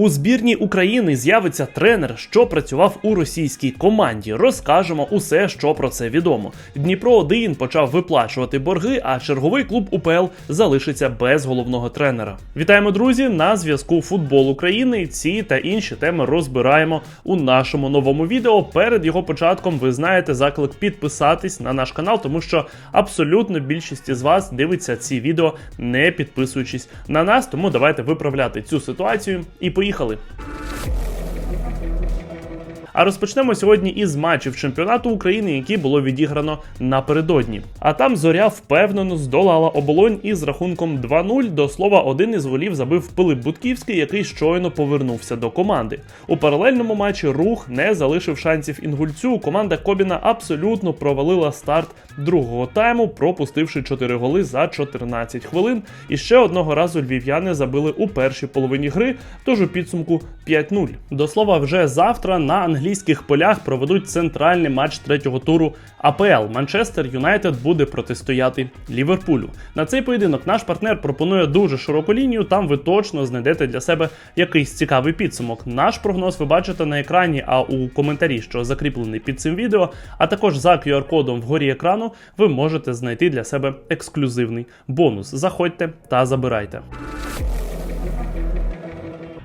У збірній України з'явиться тренер, що працював у російській команді. Розкажемо усе, що про це відомо. Дніпро 1 почав виплачувати борги, а черговий клуб УПЛ залишиться без головного тренера. Вітаємо, друзі! На зв'язку Футбол України. Ці та інші теми розбираємо у нашому новому відео. Перед його початком ви знаєте заклик підписатись на наш канал, тому що абсолютно більшість із вас дивиться ці відео, не підписуючись на нас. Тому давайте виправляти цю ситуацію і поїхали. Поїхали. А розпочнемо сьогодні із матчів чемпіонату України, які було відіграно напередодні. А там зоря впевнено здолала оболонь із рахунком 2-0. До слова, один із голів забив Пилип Будківський, який щойно повернувся до команди. У паралельному матчі рух не залишив шансів інгульцю. Команда Кобіна абсолютно провалила старт другого тайму, пропустивши 4 голи за 14 хвилин. І ще одного разу львів'яни забили у першій половині гри, тож у підсумку 5-0. До слова, вже завтра на англійських полях проведуть центральний матч третього туру АПЛ. Манчестер Юнайтед буде протистояти Ліверпулю. На цей поєдинок наш партнер пропонує дуже широку лінію. Там ви точно знайдете для себе якийсь цікавий підсумок. Наш прогноз ви бачите на екрані, а у коментарі, що закріплений під цим відео, а також за QR-кодом вгорі екрану, ви можете знайти для себе ексклюзивний бонус. Заходьте та забирайте.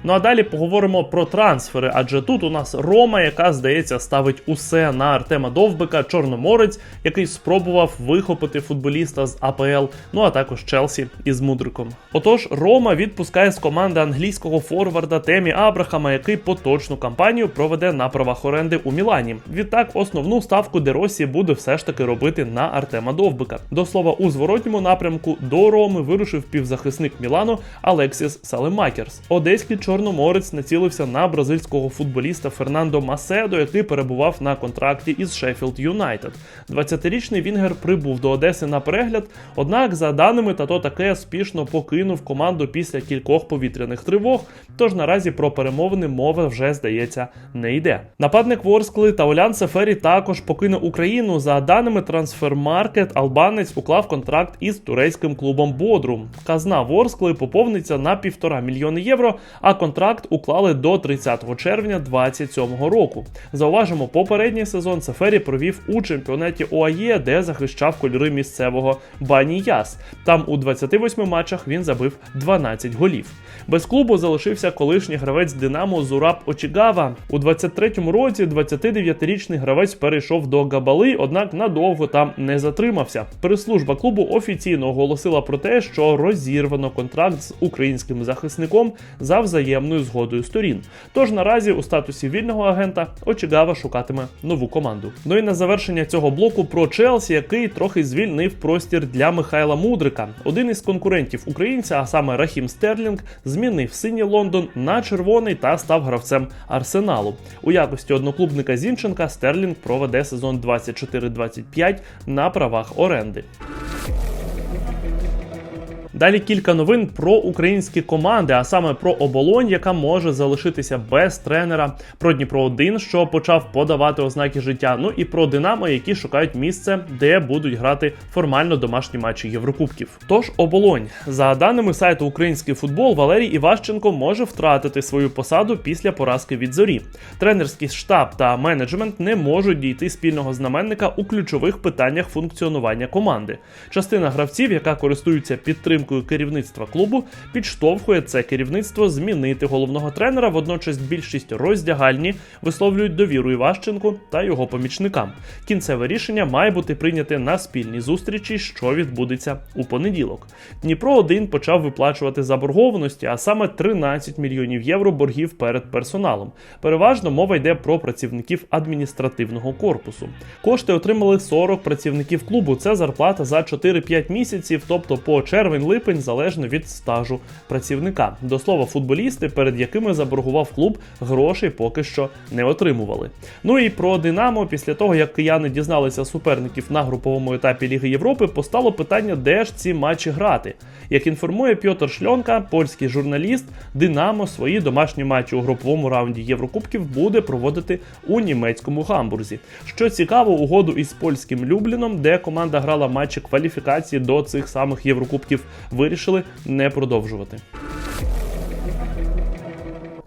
Ну а далі поговоримо про трансфери, адже тут у нас Рома, яка здається ставить усе на Артема Довбика, Чорноморець, який спробував вихопити футболіста з АПЛ, ну а також Челсі із Мудриком. Отож, Рома відпускає з команди англійського форварда Темі Абрахама, який поточну кампанію проведе на правах оренди у Мілані. Відтак, основну ставку Деросі буде все ж таки робити на Артема Довбика. До слова, у зворотньому напрямку до Роми вирушив півзахисник Мілану Алексіс Салемакерс. Одеський Чорноморець націлився на бразильського футболіста Фернандо Маседо, який перебував на контракті із Шеффілд Юнайтед. 20-річний Вінгер прибув до Одеси на перегляд, однак, за даними Тато таке спішно покинув команду після кількох повітряних тривог. Тож наразі про перемовини мова вже здається не йде. Нападник Ворскли та Олян Сефері також покине Україну. За даними Трансфермаркет, албанець уклав контракт із турецьким клубом Бодрум. Казна Ворскли поповниться на півтора мільйони євро. А контракт уклали до 30 червня 2027 року. Зауважимо, попередній сезон Сефері провів у чемпіонаті ОАЄ, де захищав кольори місцевого Бані Яс. Там у 28 матчах він забив 12 голів. Без клубу залишився колишній гравець Динамо Зураб Очігава. У 23-му році 29-річний гравець перейшов до Габали, однак надовго там не затримався. Прес-служба клубу офіційно оголосила про те, що розірвано контракт з українським захисником за взаємною згодою сторін. Тож наразі у статусі вільного агента Очігава шукатиме нову команду. Ну і на завершення цього блоку про Челсі, який трохи звільнив простір для Михайла Мудрика. Один із конкурентів українця, а саме Рахім Стерлінг, змінив синій Лондон на червоний та став гравцем Арсеналу. У якості одноклубника Зінченка Стерлінг проведе сезон 24-25 на правах оренди. Далі кілька новин про українські команди, а саме про оболонь, яка може залишитися без тренера, про Дніпро 1 що почав подавати ознаки життя. Ну і про Динамо, які шукають місце, де будуть грати формально домашні матчі Єврокубків. Тож оболонь, за даними сайту Український футбол, Валерій Іващенко може втратити свою посаду після поразки від зорі. Тренерський штаб та менеджмент не можуть дійти спільного знаменника у ключових питаннях функціонування команди. Частина гравців, яка користується підтримкою керівництва клубу, підштовхує це керівництво змінити головного тренера. Водночас більшість роздягальні висловлюють довіру Іващенку та його помічникам. Кінцеве рішення має бути прийняте на спільній зустрічі, що відбудеться у понеділок. Дніпро 1 почав виплачувати заборгованості, а саме 13 мільйонів євро боргів перед персоналом. Переважно мова йде про працівників адміністративного корпусу. Кошти отримали 40 працівників клубу. Це зарплата за 4-5 місяців, тобто по червень-липень, залежно від стажу працівника. До слова, футболісти, перед якими заборгував клуб, грошей поки що не отримували. Ну і про Динамо, після того як кияни дізналися суперників на груповому етапі Ліги Європи, постало питання, де ж ці матчі грати. Як інформує Пьотр Шльонка, польський журналіст, Динамо свої домашні матчі у груповому раунді Єврокубків буде проводити у німецькому гамбурзі. Що цікаво, угоду із польським Любліном, де команда грала матчі кваліфікації до цих самих Єврокубків, вирішили не продовжувати.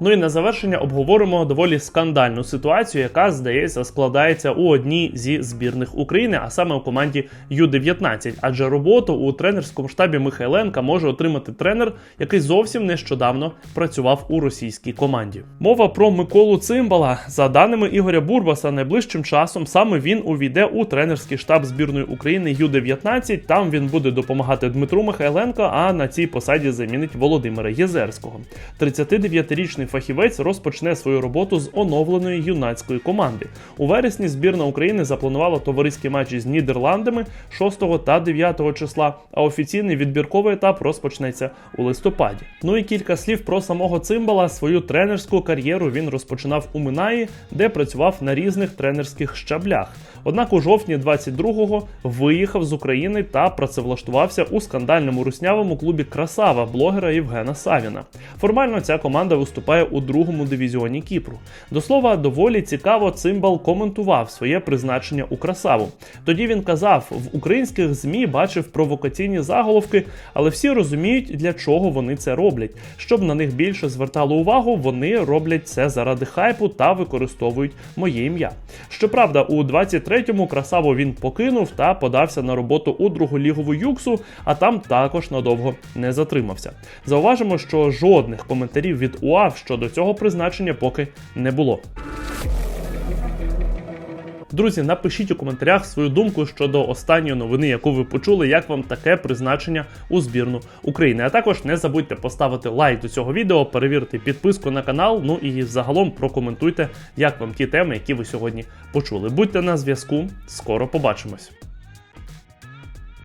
Ну і на завершення обговоримо доволі скандальну ситуацію, яка здається складається у одній зі збірних України, а саме у команді Ю-19. Адже роботу у тренерському штабі Михайленка може отримати тренер, який зовсім нещодавно працював у російській команді. Мова про Миколу Цимбала. За даними Ігоря Бурбаса, найближчим часом саме він увійде у тренерський штаб збірної України Ю-19. Там він буде допомагати Дмитру Михайленко, а на цій посаді замінить Володимира Єзерського. 39-річний фахівець розпочне свою роботу з оновленої юнацької команди. У вересні збірна України запланувала товариські матчі з Нідерландами 6 та 9 числа, а офіційний відбірковий етап розпочнеться у листопаді. Ну і кілька слів про самого Цимбала. Свою тренерську кар'єру він розпочинав у Минаї, де працював на різних тренерських щаблях. Однак у жовтні 22-го виїхав з України та працевлаштувався у скандальному руснявому клубі Красава блогера Євгена Савіна. Формально ця команда виступає у другому дивізіоні Кіпру. До слова, доволі цікаво Цимбал коментував своє призначення у Красаву. Тоді він казав: в українських змі бачив провокаційні заголовки, але всі розуміють, для чого вони це роблять. Щоб на них більше звертало увагу, вони роблять це заради хайпу та використовують моє ім'я. Щоправда, у 23-му красаву він покинув та подався на роботу у друголігову юксу, а там також надовго не затримався. Зауважимо, що жодних коментарів від УАВ щодо цього призначення поки не було. Друзі, напишіть у коментарях свою думку щодо останньої новини, яку ви почули, як вам таке призначення у збірну України. А також не забудьте поставити лайк до цього відео, перевірити підписку на канал. Ну і загалом прокоментуйте, як вам ті теми, які ви сьогодні почули. Будьте на зв'язку, скоро побачимось.